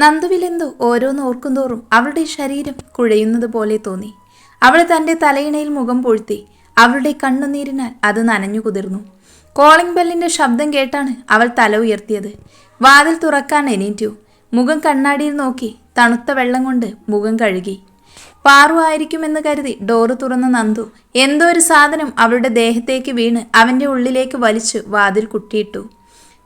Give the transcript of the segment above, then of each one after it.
നന്ദുവിലെന്തോ ഓരോന്ന് ഓർക്കുന്തോറും അവളുടെ ശരീരം കുഴയുന്നത് പോലെ തോന്നി. അവൾ തന്റെ തലയിണയിൽ മുഖം പൊഴുത്തി അവളുടെ കണ്ണുനീരിനാൽ അത് നനഞ്ഞു കുതിർന്നു. കോളിംഗ് ബെല്ലിന്റെ ശബ്ദം കേട്ടാണ് അവൾ തല ഉയർത്തിയത്. വാതിൽ തുറക്കാൻ എണീറ്റു. മുഖം കണ്ണാടിയിൽ നോക്കി തണുത്ത വെള്ളം കൊണ്ട് മുഖം കഴുകി. പാറു ആയിരിക്കുമെന്ന് കരുതി ഡോറ് തുറന്ന നന്ദു എന്തോ ഒരു സാധനം അവളുടെ ദേഹത്തേക്ക് വീണ് അവന്റെ ഉള്ളിലേക്ക് വലിച്ചു വാതിൽ കുട്ടിയിട്ടു.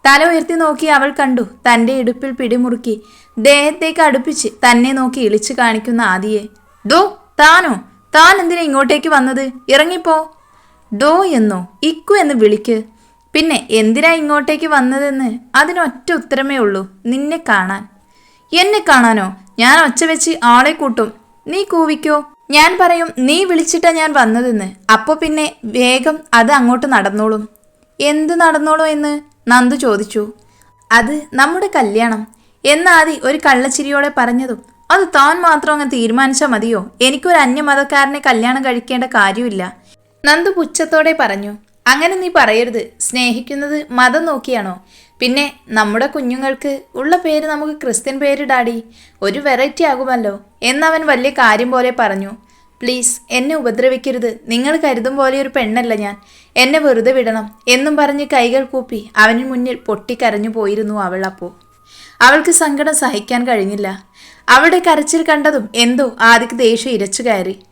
തല ഉയർത്തി നോക്കി അവൾ കണ്ടു തന്റെ ഇടുപ്പിൽ പിടിമുറുക്കി ദേഹത്തേക്ക് അടുപ്പിച്ച് തന്നെ നോക്കി ഇളിച്ചു കാണിക്കുന്ന ആദിയെ. ദോ താനോ? താൻ എന്തിനാ ഇങ്ങോട്ടേക്ക് വന്നത്? ഇറങ്ങിപ്പോ. ദോ എന്നോ? ഇക്കു എന്ന് വിളിക്ക്. പിന്നെ എന്തിനാ ഇങ്ങോട്ടേക്ക് വന്നതെന്ന് അതിനൊറ്റ ഉത്തരമേ ഉള്ളൂ നിന്നെ കാണാൻ. എന്നെ കാണാനോ? ഞാൻ ഒച്ച വെച്ച് ആളെ കൂട്ടും. നീ കൂവിക്കോ? ഞാൻ പറയും നീ വിളിച്ചിട്ടാ ഞാൻ വന്നതെന്ന്. അപ്പോൾ പിന്നെ വേഗം അത് അങ്ങോട്ട് നടന്നോളും. എന്ത് നടന്നോളൂ എന്ന്? നന്ദു ചോദിച്ചു. അത് നമ്മുടെ കല്യാണം എന്നാദി ഒരു കള്ളച്ചിരിയോടെ പറഞ്ഞതും അത് താൻ മാത്രം അങ്ങ് തീരുമാനിച്ചാൽ മതിയോ? എനിക്കൊരു അന്യമതക്കാരനെ കല്യാണം കഴിക്കേണ്ട കാര്യമില്ല നന്ദു പുച്ഛത്തോടെ പറഞ്ഞു അങ്ങനെ നീ പറയരുത്. സ്നേഹിക്കുന്നത് മതം നോക്കിയാണോ? പിന്നെ നമ്മുടെ കുഞ്ഞുങ്ങൾക്ക് ഉള്ള പേര് നമുക്ക് ക്രിസ്ത്യൻ പേരിടാടി ഒരു വെറൈറ്റി ആകുമല്ലോ. എന്നവൻ വലിയ കാര്യം പോലെ പറഞ്ഞു. പ്ലീസ് എന്നെ ഉപദ്രവിക്കരുത്. നിങ്ങൾ കരുതും പോലെ ഒരു പെണ്ണല്ല ഞാൻ. എന്നെ വെറുതെ വിടണം. എന്നും പറഞ്ഞ് കൈകൾ കൂപ്പി അവന് മുന്നിൽ പൊട്ടിക്കരഞ്ഞു പോയിരുന്നു അവൾ അപ്പോൾ അവൾക്ക് സങ്കടം സഹിക്കാൻ കഴിഞ്ഞില്ല. അവളുടെ കരച്ചിൽ കണ്ടതും എന്തോ ആദിക്ക് ദേഷ്യം ഇരച്ചു കയറി.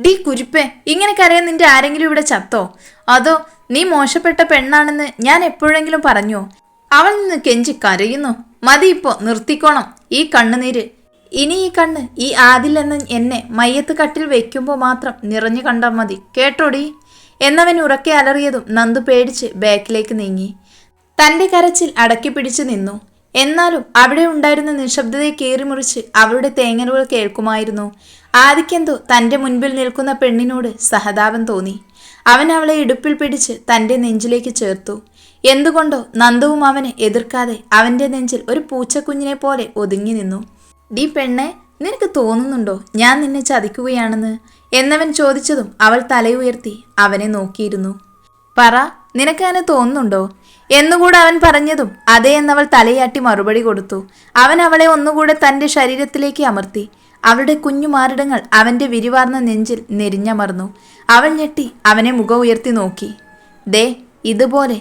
ഡി കുരുപ്പേ ഇങ്ങനെ കരയാൻ നിന്റെ ആരെങ്കിലും ഇവിടെ ചത്തോ? അതോ നീ മോശപ്പെട്ട പെണ്ണാണെന്ന് ഞാൻ എപ്പോഴെങ്കിലും പറഞ്ഞോ? അവൾ നിന്ന് കെഞ്ചി കരയുന്നു. മതി ഇപ്പോ നിർത്തിക്കോണം. ഈ കണ്ണുനീര് ഇനി ഈ കണ്ണ് ഈ ആദിലെന്ന് എന്നെ മയ്യത്ത് കട്ടിൽ വെക്കുമ്പോൾ മാത്രം നിറഞ്ഞു കണ്ടാൽ മതി. കേട്ടോടി? എന്നവൻ ഉറക്കെ അലറിയതും നന്ദു പേടിച്ച് ബാക്കിലേക്ക് നീങ്ങി. തന്റെ കരച്ചിൽ അടക്കി പിടിച്ചു നിന്നു. എന്നാലും അവിടെ ഉണ്ടായിരുന്ന നിശബ്ദതയെ കീറിമുറിച്ച് അവരുടെ തേങ്ങലുകൾ കേൾക്കുമായിരുന്നു. ആദിക്കെന്തോ തന്റെ മുൻപിൽ നിൽക്കുന്ന പെണ്ണിനോട് സഹതാപം തോന്നി. അവൻ അവളെ ഇടുപ്പിൽ പിടിച്ച് തന്റെ നെഞ്ചിലേക്ക് ചേർത്തു. എന്തുകൊണ്ടോ നന്ദുവും അവനെ എതിർക്കാതെ അവന്റെ നെഞ്ചിൽ ഒരു പൂച്ചക്കുഞ്ഞിനെ പോലെ ഒതുങ്ങി നിന്നു. ഡീ പെണ്ണെ നിനക്ക് തോന്നുന്നുണ്ടോ ഞാൻ നിന്നെ ചതിക്കുകയാണെന്ന്? എന്നവൻ ചോദിച്ചതും അവൾ തലയുയർത്തി അവനെ നോക്കിയിരുന്നു. പറ നിനക്ക് അങ്ങനെ തോന്നുന്നുണ്ടോ? എന്നുകൂടെ അവൻ പറഞ്ഞതും അതേ എന്നവൾ തലയാട്ടി മറുപടി കൊടുത്തു. അവൻ അവളെ ഒന്നുകൂടെ തന്റെ ശരീരത്തിലേക്ക് അമർത്തി. അവളുടെ കുഞ്ഞു അവന്റെ വിരിവാർന്ന നെഞ്ചിൽ നെരിഞ്ഞമർന്നു. അവൾ ഞെട്ടി അവനെ മുഖം ഉയർത്തി നോക്കി. ദേ ഇതുപോലെ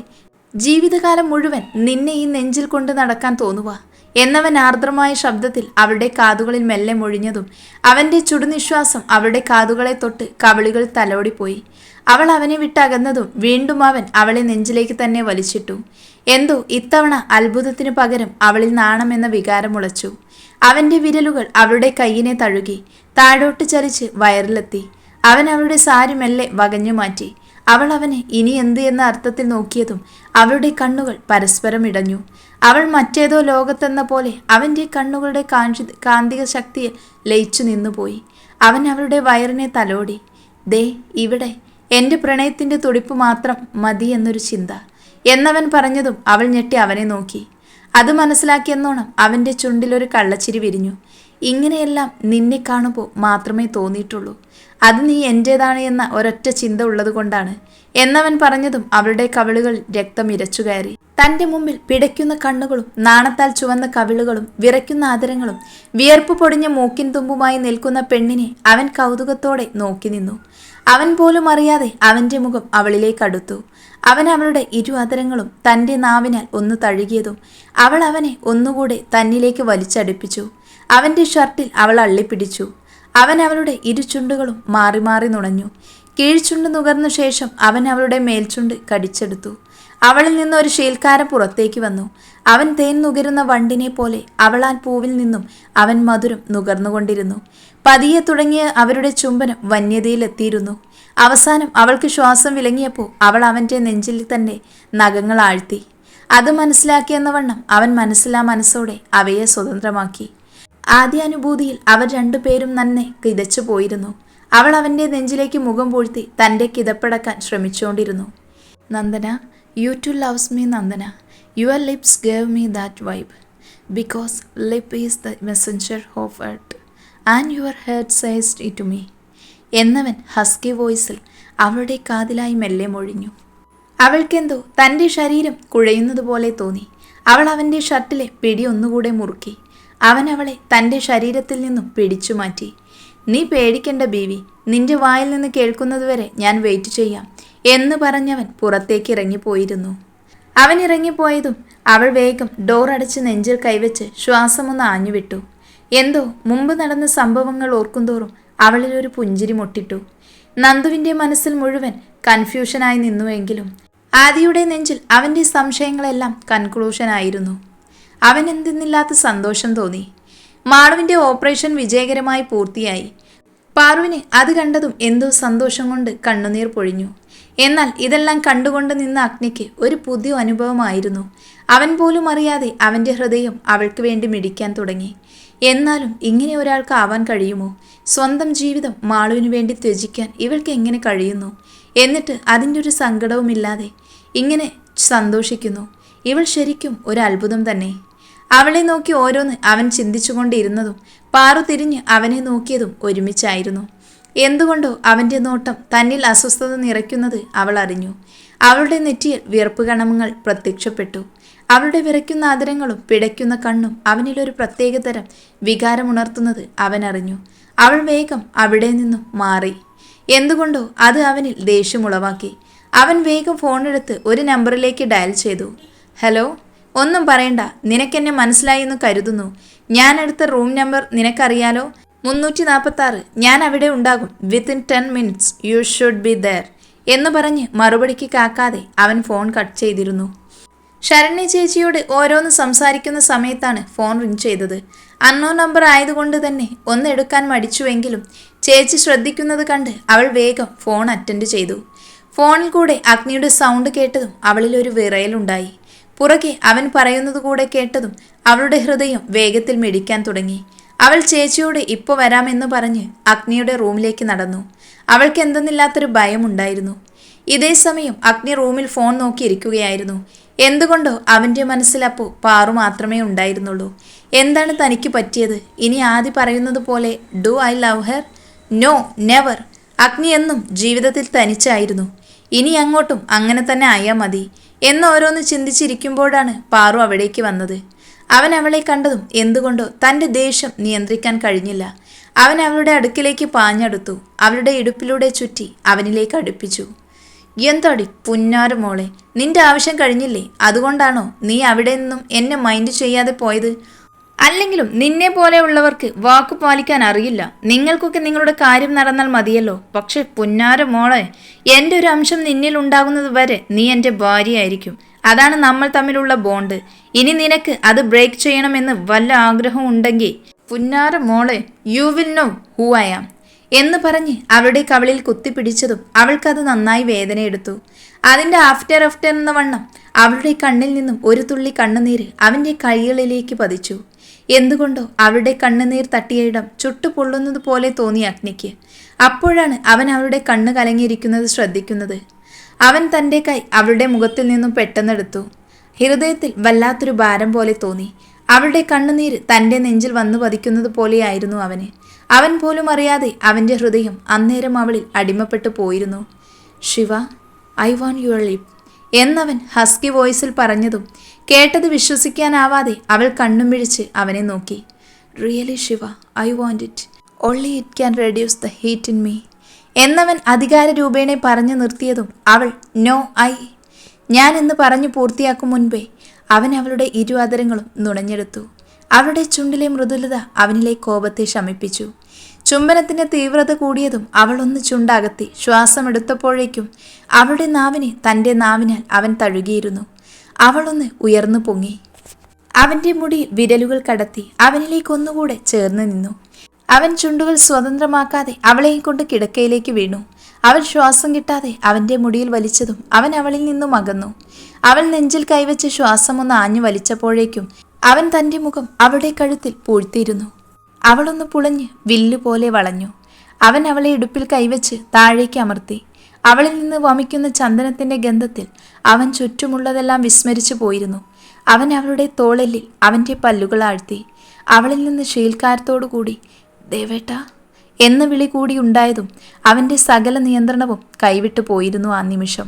ജീവിതകാലം മുഴുവൻ നിന്നെ ഈ നെഞ്ചിൽ കൊണ്ട് നടക്കാൻ തോന്നുക എന്നവൻ ആർദ്രമായ ശബ്ദത്തിൽ അവളുടെ കാതുകളിൽ മെല്ലെ മൊഴിഞ്ഞതും അവന്റെ ചുടുനിശ്വാസം അവളുടെ കാതുകളെ തൊട്ട് കവളികൾ തലോടിപ്പോയി. അവൾ അവനെ വിട്ടകന്നതും വീണ്ടും അവൻ അവളെ നെഞ്ചിലേക്ക് തന്നെ വലിച്ചിട്ടു. എന്തോ ഇത്തവണ അത്ഭുതത്തിനു പകരം അവളിൽ നാണമെന്ന വികാരം ഉളച്ചു അവന്റെ വിരലുകൾ അവളുടെ കയ്യിനെ തഴുകി താഴോട്ട് ചലിച്ച് വയറിലെത്തി. അവൻ അവളുടെ സാരി മെല്ലെ വകഞ്ഞു മാറ്റി അവൾ അവനെ ഇനി എന്ത് എന്ന അർത്ഥത്തിൽ നോക്കിയതും അവളുടെ കണ്ണുകൾ പരസ്പരം ഇടഞ്ഞു. അവൾ മറ്റേതോ ലോകത്തെന്ന പോലെ അവന്റെ കണ്ണുകളുടെ കാഞ്ചി കാന്തിക ശക്തിയിൽ ലയിച്ചു നിന്നുപോയി. അവൻ അവളുടെ വയറിനെ തലോടി. ദേ ഇവിടെ എന്റെ പ്രണയത്തിന്റെ തുടിപ്പ് മാത്രം മതി എന്നൊരു ചിന്ത. എന്നവൻ പറഞ്ഞതും അവൾ ഞെട്ടി അവനെ നോക്കി. അത് മനസ്സിലാക്കിയെന്നോണം അവന്റെ ചുണ്ടിലൊരു കള്ളച്ചിരി വിരിഞ്ഞു. ഇങ്ങനെയെല്ലാം നിന്നെ കാണുമ്പോൾ മാത്രമേ തോന്നിയിട്ടുള്ളൂ. അത് നീ എന്റേതാണ് എന്ന ഒരൊറ്റ ചിന്ത ഉള്ളതുകൊണ്ടാണ്. എന്നവൻ പറഞ്ഞതും അവളുടെ കവിളുകൾ രക്തം ഇരച്ചു കയറി. തന്റെ മുമ്പിൽ പിടയ്ക്കുന്ന കണ്ണുകളും നാണത്താൽ ചുവന്ന കവിളുകളും വിറയ്ക്കുന്ന ആദരങ്ങളും വിയർപ്പ് പൊടിഞ്ഞ മൂക്കിൻ തുമ്പുമായി നിൽക്കുന്ന പെണ്ണിനെ അവൻ കൗതുകത്തോടെ നോക്കി നിന്നു. അവൻ പോലും അറിയാതെ അവന്റെ മുഖം അവളിലേക്ക് അടുത്തു. അവൻ അവളുടെ ഇരു അതരങ്ങളും തന്റെ നാവിനാൽ ഒന്ന് തഴുകിയതും അവൾ അവനെ ഒന്നുകൂടെ തന്നിലേക്ക് വലിച്ചടുപ്പിച്ചു. അവന്റെ ഷർട്ടിൽ അവൾ അള്ളിപ്പിടിച്ചു. അവൻ അവളുടെ ഇരു ചുണ്ടുകളും മാറി മാറി നുണഞ്ഞു. കീഴ്ചുണ്ട് നുകർന്ന ശേഷം അവൻ അവളുടെ മേൽചുണ്ട് കടിച്ചെടുത്തു. അവളിൽ നിന്ന് ഒരു ശീൽക്കാരം പുറത്തേക്ക് വന്നു. അവൻ തേൻ നുകരുന്ന വണ്ടിനെ പോലെ അവളാൻ പൂവിൽ നിന്നും അവൻ മധുരം നുകർന്നുകൊണ്ടിരുന്നു. പതിയെ തുടങ്ങിയ അവരുടെ ചുംബനം വന്യതയിലെത്തിയിരുന്നു. അവസാനം അവൾക്ക് ശ്വാസം വിലങ്ങിയപ്പോൾ അവൾ അവന്റെ നെഞ്ചിൽ തന്നെ നഖങ്ങൾ ആഴ്ത്തി. അത് മനസ്സിലാക്കിയെന്ന വണ്ണം അവൻ മനസ്സിലാ മനസ്സോടെ അവയെ സ്വതന്ത്രമാക്കി. ആദ്യ അനുഭൂതിയിൽ അവർ രണ്ടുപേരും നന്നെ കിതച്ചു പോയിരുന്നു. അവൾ അവന്റെ നെഞ്ചിലേക്ക് മുഖം പൂഴ്ത്തി തന്റെ കിതപ്പടക്കാൻ ശ്രമിച്ചുകൊണ്ടിരുന്നു. Nandana you too loves me Nandana. Your lips gave me that vibe. Because lip is the messenger of heart and your head sized it to me എന്നവൻ ഹസ്കി വോയിസിൽ അവളുടെ കാതിലായി മെല്ലെ മൊഴിഞ്ഞു. അവൾക്കെന്തോ തന്റെ ശരീരം കുഴയുന്നത് പോലെ തോന്നി. അവൾ അവന്റെ ഷർട്ടിലെ പിടി ഒന്നുകൂടെ മുറുക്കി. അവൻ അവളെ തന്റെ ശരീരത്തിൽ നിന്നും പിടിച്ചു മാറ്റി. നീ പേടിക്കേണ്ട ബീവി നിന്റെ വായിൽ നിന്ന് കേൾക്കുന്നതുവരെ ഞാൻ വെയിറ്റ് ചെയ്യാം എന്ന് പറഞ്ഞവൻ പുറത്തേക്ക് ഇറങ്ങിപ്പോയിരുന്നു. അവൻ ഇറങ്ങിപ്പോയതും അവൾ വേഗം ഡോർ അടച്ച് നെഞ്ചിൽ കൈവച്ച് ശ്വാസമൊന്ന് ആഞ്ഞുവിട്ടു. എന്തോ മുമ്പ് നടന്ന സംഭവങ്ങൾ ഓർക്കുന്തോറും അവളിൽ ഒരു പുഞ്ചിരി മുട്ടിട്ടു. നന്ദുവിന്റെ മനസ്സിൽ മുഴുവൻ കൺഫ്യൂഷനായി നിന്നുവെങ്കിലും ആദിയുടെ നെഞ്ചിൽ അവന്റെ സംശയങ്ങളെല്ലാം കൺക്ലൂഷനായിരുന്നു. അവൻ എന്തെന്നില്ലാത്ത സന്തോഷം തോന്നി. മാളുവിന്റെ ഓപ്പറേഷൻ വിജയകരമായി പൂർത്തിയായി. പാറുവിന് അത് കണ്ടതും എന്തോ സന്തോഷം കൊണ്ട് കണ്ണുനീർ പൊഴിഞ്ഞു. എന്നാൽ ഇതെല്ലാം കണ്ടുകൊണ്ട് നിന്ന അഗ്നിക്ക് ഒരു പുതിയ അനുഭവമായിരുന്നു. അവൻ പോലും അറിയാതെ അവന്റെ ഹൃദയം അവൾക്ക് വേണ്ടി മിടിക്കാൻ തുടങ്ങി. എന്നാലും ഇങ്ങനെ ഒരാൾക്ക് ആവാൻ കഴിയുമോ? സ്വന്തം ജീവിതം മാളുവിന് വേണ്ടി ത്യജിക്കാൻ ഇവൾക്ക് എങ്ങനെ കഴിയുന്നു? എന്നിട്ട് അതിന്റെ ഒരു സങ്കടവുമില്ലാതെ ഇങ്ങനെ സന്തോഷിക്കുന്നു. ഇവൾ ശരിക്കും ഒരു അത്ഭുതം തന്നെ. അവളെ നോക്കി ഓരോന്ന് അവൻ ചിന്തിച്ചുകൊണ്ടിരുന്നതും പാറു തിരിഞ്ഞ് അവനെ നോക്കിയതും ഒരുമിച്ചായിരുന്നു. എന്തുകൊണ്ടോ അവന്റെ നോട്ടം തന്നിൽ അസ്വസ്ഥത നിറയ്ക്കുന്നത് അവൾ അറിഞ്ഞു. അവളുടെ നെറ്റിയിൽ വിയർപ്പ് കണമങ്ങൾ പ്രത്യക്ഷപ്പെട്ടു. അവളുടെ വിറയ്ക്കുന്ന ആദരങ്ങളും പിടയ്ക്കുന്ന കണ്ണും അവനിലൊരു പ്രത്യേകതരം വികാരമുണർത്തുന്നത് അവൻ അറിഞ്ഞു. അവൾ വേഗം അവിടെ നിന്നും മാറി. എന്തുകൊണ്ടോ അത് അവനിൽ ദേഷ്യമുളവാക്കി. അവൻ വേഗം ഫോണെടുത്ത് ഒരു നമ്പറിലേക്ക് ഡയൽ ചെയ്തു. ഹലോ? ഒന്നും പറയണ്ട. നിനക്കെന്നെ മനസ്സിലായി എന്ന് കരുതുന്നു. ഞാൻ എടുത്ത റൂം നമ്പർ നിനക്കറിയാലോ? മുന്നൂറ്റി നാൽപ്പത്തി ആറ് ഞാൻ അവിടെ ഉണ്ടാകും. Within ten minutes you should be there എന്ന് പറഞ്ഞ് മറുപടിക്ക് കാക്കാതെ അവൻ ഫോൺ കട്ട് ചെയ്തിരുന്നു. ശരണ്യ ചേച്ചിയോട് ഓരോന്ന് സംസാരിക്കുന്ന സമയത്താണ് ഫോൺ റിങ് ചെയ്തത്. അന്നോ നമ്പർ ആയതുകൊണ്ട് തന്നെ ഒന്ന് എടുക്കാൻ മടിച്ചുവെങ്കിലും ചേച്ചി ശ്രദ്ധിക്കുന്നത് കണ്ട് അവൾ വേഗം ഫോൺ അറ്റൻഡ് ചെയ്തു. ഫോണിൽ കൂടെ അഗ്നിയുടെ സൗണ്ട് കേട്ടതും അവളിൽ ഒരു വിറയലുണ്ടായി. പുറകെ അവൻ പറയുന്നത് കൂടെ കേട്ടതും അവളുടെ ഹൃദയം വേഗത്തിൽ മിടിക്കാൻ തുടങ്ങി. അവൾ ചേച്ചിയോട് ഇപ്പോൾ വരാമെന്ന് പറഞ്ഞ് അഗ്നിയുടെ റൂമിലേക്ക് നടന്നു. അവൾക്ക് എന്തെന്നില്ലാത്തൊരു ഭയമുണ്ടായിരുന്നു. ഇതേ സമയം അഗ്നി റൂമിൽ ഫോൺ നോക്കിയിരിക്കുകയായിരുന്നു. എന്തുകൊണ്ടോ അവന്റെ മനസ്സിലപ്പോൾ പാറു മാത്രമേ ഉണ്ടായിരുന്നുള്ളൂ. എന്താണ് തനിക്ക് പറ്റിയത്? ഇനി ആദ്യ പറയുന്നത് പോലെ do I love her no never Agni എന്നും ജീവിതത്തിൽ തനിച്ചായിരുന്നു. ഇനി അങ്ങോട്ടും അങ്ങനെ തന്നെ ആയാൽ മതി. എന്ന് ഓരോന്ന് ചിന്തിച്ചിരിക്കുമ്പോഴാണ് പാറു അവിടേക്ക് വന്നത്. അവൻ അവളെ കണ്ടതും എന്തുകൊണ്ടോ തന്റെ ദേഷ്യം നിയന്ത്രിക്കാൻ കഴിഞ്ഞില്ല. അവൻ അവളുടെ അടുക്കിലേക്ക് പാഞ്ഞടുത്തു. അവളുടെ ഇടുപ്പിലൂടെ ചുറ്റി അവനിലേക്ക് അടുപ്പിച്ചു. എന്താടി പുന്നാര മോളെ? നിന്റെ ആവശ്യം കഴിഞ്ഞില്ലേ? അതുകൊണ്ടാണോ നീ അവിടെ നിന്നും എന്നെ മൈൻഡ് ചെയ്യാതെ പോയത്? അല്ലെങ്കിലും നിന്നെ പോലെയുള്ളവർക്ക് വാക്കു പാലിക്കാൻ അറിയില്ല. നിങ്ങൾക്കൊക്കെ നിങ്ങളുടെ കാര്യം നടന്നാൽ മതിയല്ലോ. പക്ഷെ പുന്നാര മോളെ എന്റെ ഒരു അംശം നിന്നിൽ ഉണ്ടാകുന്നത് വരെ നീ എന്റെ ഭാര്യയായിരിക്കും. അതാണ് നമ്മൾ തമ്മിലുള്ള ബോണ്ട് ഇനി നിനക്ക് അത് ബ്രേക്ക് ചെയ്യണമെന്ന് വല്ല ആഗ്രഹം ഉണ്ടെങ്കിൽ പുന്നാര മോളെ you will know who I am എന്ന് പറഞ്ഞ് അവളുടെ കവളിൽ കുത്തിപ്പിടിച്ചതും അവൾക്കത് നന്നായി വേദനയെടുത്തു. അതിന്റെ ആഫ്റ്റർ ആഫ്റ്റർ എന്ന വണ്ണം അവളുടെ കണ്ണിൽ നിന്നും ഒരു തുള്ളി കണ്ണുനീര് അവന്റെ കൈകളിലേക്ക് പതിച്ചു. എന്തുകൊണ്ടോ അവളുടെ കണ്ണുനീർ തട്ടിയ ഇടം ചുട്ടുപൊള്ളുന്നത് പോലെ തോന്നി അഗ്നിക്ക്. അപ്പോഴാണ് അവൻ അവളുടെ കണ്ണ് കലങ്ങിയിരിക്കുന്നത് ശ്രദ്ധിക്കുന്നത്. അവൻ തന്റെ കൈ അവളുടെ മുഖത്തിൽ നിന്നും പെട്ടെന്നെടുത്തു. ഹൃദയത്തിൽ വല്ലാത്തൊരു ഭാരം പോലെ തോന്നി. അവളുടെ കണ്ണുനീര് തന്റെ നെഞ്ചിൽ വന്നു പതിക്കുന്നത് പോലെയായിരുന്നു അവന്. അവൻ പോലും അറിയാതെ അവന്റെ ഹൃദയം അന്നേരം അവളിൽ അടിമപ്പെട്ടു പോയിരുന്നു. Shiva I want your lip എന്നവൻ ഹസ്കി വോയിസിൽ പറഞ്ഞതും കേട്ടത് വിശ്വസിക്കാനാവാതെ അവൾ കണ്ണും പിഴിച്ച് അവനെ നോക്കി. Really Shiva I want it. Only it can reduce the heat in me എന്നവൻ അധികാര രൂപേണെ പറഞ്ഞു നിർത്തിയതും അവൾ നോ ഐ. ഞാൻ എന്ന് പറഞ്ഞു പൂർത്തിയാക്കും മുൻപേ അവൻ അവളുടെ ഇരു അതരങ്ങളും നുണഞ്ഞെടുത്തു. അവളുടെ ചുണ്ടിലെ മൃദുലത അവനിലെ കോപത്തെ ശമിപ്പിച്ചു. ചുംബനത്തിന്റെ തീവ്രത കൂടിയതും അവൾ ഒന്ന് ചുണ്ടകത്തി ശ്വാസമെടുത്തപ്പോഴേക്കും അവളുടെ നാവിനെ തന്റെ നാവിനാൽ അവൻ തഴുകിയിരുന്നു. അവളൊന്ന് ഉയർന്നു പൊങ്ങി. അവന്റെ മുടി വിരലുകൾ കടത്തി അവനിലേക്ക് ഒന്നുകൂടെ ചേർന്ന് നിന്നു. അവൻ ചുണ്ടുകൾ സ്വതന്ത്രമാക്കാതെ അവളെയും കൊണ്ട് കിടക്കയിലേക്ക് വീണു. അവൻ ശ്വാസം കിട്ടാതെ അവന്റെ മുടിയിൽ വലിച്ചതും അവൻ അവളിൽ നിന്നും അകന്നു. അവൾ നെഞ്ചിൽ കൈവച്ച് ശ്വാസം ഒന്ന് ആഞ്ഞു വലിച്ചപ്പോഴേക്കും അവൻ തന്റെ മുഖം അവളുടെ കഴുത്തിൽ പൂഴ്ത്തിയിരുന്നു. അവളൊന്ന് പുളഞ്ഞ് വില്ലുപോലെ വളഞ്ഞു. അവൻ അവളെ ഇടുപ്പിൽ കൈവച്ച് താഴേക്ക് അമർത്തി. അവളിൽ നിന്ന് വമിക്കുന്ന ചന്ദനത്തിന്റെ ഗന്ധത്തിൽ അവൻ ചുറ്റുമുള്ളതെല്ലാം വിസ്മരിച്ചു പോയിരുന്നു. അവൻ അവളുടെ തോളലിൽ അവന്റെ പല്ലുകൾ ആഴ്ത്തി. അവളിൽ നിന്ന് ശീൽക്കാരത്തോടു കൂടി ദേവേട്ട എന്ന വിളി കൂടി ഉണ്ടായതും അവന്റെ സകല നിയന്ത്രണവും കൈവിട്ടു പോയിരുന്നു ആ നിമിഷം.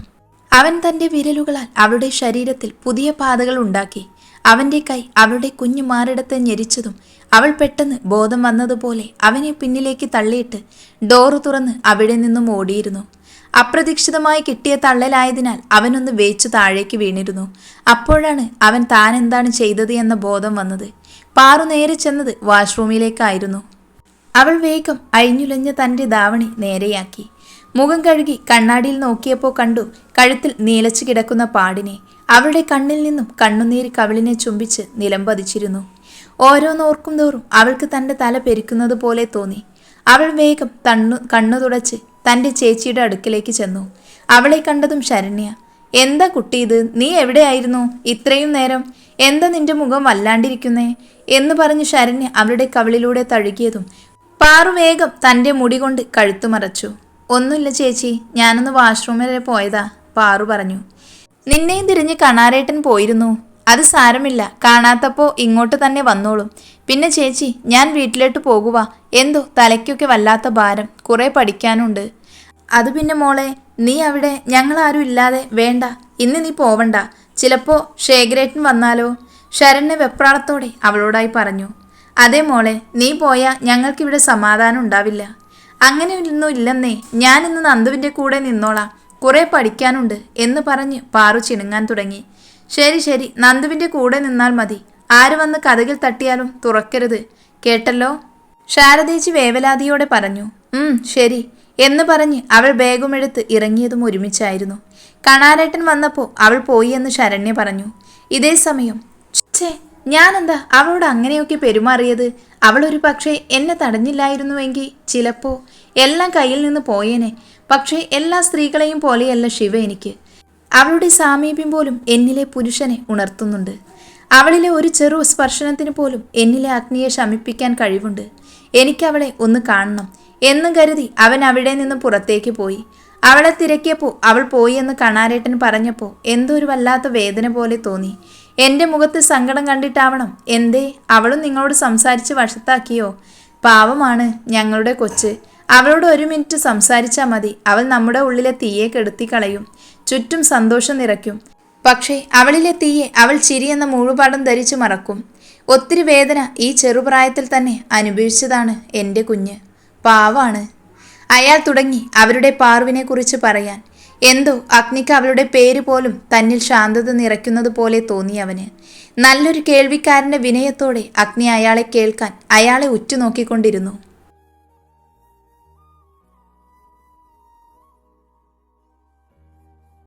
അവൻ തന്റെ വിരലുകളാൽ അവളുടെ ശരീരത്തിൽ പുതിയ പാതകൾ ഉണ്ടാക്കി. അവന്റെ കൈ അവളുടെ കുഞ്ഞു മാറിടത്ത് ഞെരിച്ചതും അവൾ പെട്ടെന്ന് ബോധം വന്നതുപോലെ അവനെ പിന്നിലേക്ക് തള്ളിയിട്ട് ഡോറ് തുറന്ന് അവിടെ നിന്നും ഓടിയിരുന്നു. അപ്രതീക്ഷിതമായി കിട്ടിയ തള്ളലായതിനാൽ അവനൊന്ന് വേച്ചു താഴേക്ക് വീണിരുന്നു. അപ്പോഴാണ് അവൻ താൻ എന്താണ് ചെയ്തത് എന്ന ബോധം വന്നത്. പാറു നേരെ ചെന്നത് വാഷ്റൂമിലേക്കായിരുന്നു അവൾ വേഗം അഴിഞ്ഞുലഞ്ഞ തന്റെ ധാവണി നേരെയാക്കി. മുഖം കഴുകി കണ്ണാടിയിൽ നോക്കിയപ്പോൾ കണ്ടു കഴുത്തിൽ നീലച്ചു കിടക്കുന്ന പാടിനെ. അവളുടെ കണ്ണിൽ നിന്നും കണ്ണുനീര് കവിളിനെ ചുംബിച്ച് നിലംപതിച്ചിരുന്നു ഓരോന്നോർക്കും തോറും അവൾക്ക് തന്റെ തല പെരുക്കുന്നത് പോലെ തോന്നി. അവൾ വേഗം തണ്ണു കണ്ണു തുടച്ച് തന്റെ ചേച്ചിയുടെ അടുക്കിലേക്ക് ചെന്നു. അവളെ കണ്ടതും ശരണ്യ എന്താ കുട്ടി ഇത്? നീ എവിടെയായിരുന്നു? ഇത്രയും നേരം എന്താ നിന്റെ മുഖം വല്ലാണ്ടിരിക്കുന്നേ? എന്ന് പറഞ്ഞ് ശരണ്യ അവളുടെ കവിളിലൂടെ തഴുകിയതും പാറു വേഗം തന്റെ മുടി കൊണ്ട് കഴുത്തു മറച്ചു. ഒന്നുമില്ല ചേച്ചി ഞാനൊന്ന് വാഷ്റൂമിൽ വരെ പോയതാ പാറു പറഞ്ഞു. നിന്നെയും തിരിഞ്ഞ് കണാരേട്ടൻ പോയിരുന്നു. അത് സാരമില്ല കാണാത്തപ്പോ ഇങ്ങോട്ട് തന്നെ വന്നോളും. പിന്നെ ചേച്ചി ഞാൻ വീട്ടിലോട്ട് പോകുക എന്തോ തലയ്ക്കൊക്കെ വല്ലാത്ത ഭാരം കുറേ പഠിക്കാനുണ്ട്. അത് പിന്നെ മോളെ നീ അവിടെ ഞങ്ങളാരും ഇല്ലാതെ വേണ്ട ഇന്ന് നീ പോവണ്ട. ചിലപ്പോ ശേഖരേട്ടൻ വന്നാലോ? ശരണ്യ വെപ്രാളത്തോടെ അവളോടായി പറഞ്ഞു. അതേ മോളെ നീ പോയാൽ ഞങ്ങൾക്കിവിടെ സമാധാനം ഉണ്ടാവില്ല. അങ്ങനെയൊന്നും ഇല്ലെന്നേ. ഞാൻ ഇന്ന് നന്ദുവിന്റെ കൂടെ നിന്നോളാം. കുറെ പഠിക്കാനുണ്ട് എന്ന് പറഞ്ഞ് പാറു ചിണുങ്ങാൻ തുടങ്ങി. ശരി ശരി. നന്ദുവിന്റെ കൂടെ നിന്നാൽ മതി. ആര് വന്ന് കഥകിൽ തട്ടിയാലും തുറക്കരുത്. കേട്ടല്ലോ? ശാരദേച്ചി വേവലാതിയോടെ പറഞ്ഞു. ഉം ശരി. എന്ന് പറഞ്ഞ് അവൾ ബാഗുമെടുത്ത് ഇറങ്ങിയതും ഒരുമിച്ചായിരുന്നു. കണാരേട്ടൻ വന്നപ്പോൾ അവൾ പോയി എന്ന് ശരണ്യ പറഞ്ഞു. ഇതേ സമയം ഞാനെന്താ അവളോട് അങ്ങനെയൊക്കെ പെരുമാറിയത്? അവളൊരു പക്ഷേ എന്നെ തടഞ്ഞില്ലായിരുന്നുവെങ്കിൽ ചിലപ്പോ എല്ലാം കയ്യിൽ നിന്ന് പോയേനെ. പക്ഷേ എല്ലാ സ്ത്രീകളെയും പോലെയല്ല ശിവ എനിക്ക്. അവളുടെ സാമീപ്യം പോലും എന്നിലെ പുരുഷനെ ഉണർത്തുന്നുണ്ട്. അവളിലെ ഒരു ചെറു സ്പർശനത്തിന് പോലും എന്നിലെ അഗ്നിയെ ശമിപ്പിക്കാൻ കഴിവുണ്ട്. എനിക്കവളെ ഒന്ന് കാണണം എന്ന് കരുതി അവൻ അവിടെ നിന്ന് പുറത്തേക്ക് പോയി. അവളെ തിരക്കിയപ്പോൾ അവൾ പോയി എന്ന് കണാരേട്ടൻ പറഞ്ഞപ്പോൾ എന്തോ ഒരു വല്ലാത്ത വേദന പോലെ തോന്നി. എന്റെ മുഖത്ത് സങ്കടം കണ്ടിട്ടാവണം. എന്തേ? അവളും നിങ്ങളോട് സംസാരിച്ച് വശത്താക്കിയോ പാവമാണ് ഞങ്ങളുടെ കൊച്ച്. അവളോട് ഒരു മിനിറ്റ് സംസാരിച്ചാൽ മതി. അവൾ നമ്മുടെ ഉള്ളിലെ തീയെ കെടുത്തി കളയും ചുറ്റും സന്തോഷം നിറയ്ക്കും. പക്ഷേ അവളിലെ തീയെ അവൾ ചിരിയെന്ന മുഴുപാടം ധരിച്ചു മറക്കും. ഒത്തിരി വേദന ഈ ചെറുപ്രായത്തിൽ തന്നെ അനുഭവിച്ചതാണ് എന്റെ കുഞ്ഞ്. പാവാണ്. അയാൾ തുടങ്ങി അവരുടെ പാർവിനെക്കുറിച്ച് പറയാൻ. എന്തോ അഗ്നിക്ക് അവളുടെ പേര് പോലും തന്നിൽ ശാന്തത നിറയ്ക്കുന്നത് പോലെ തോന്നി അവന്. നല്ലൊരു കേൾവിക്കാരന്റെ വിനയത്തോടെ അഗ്നി അയാളെ കേൾക്കാൻ അയാളെ ഉറ്റുനോക്കിക്കൊണ്ടിരുന്നു.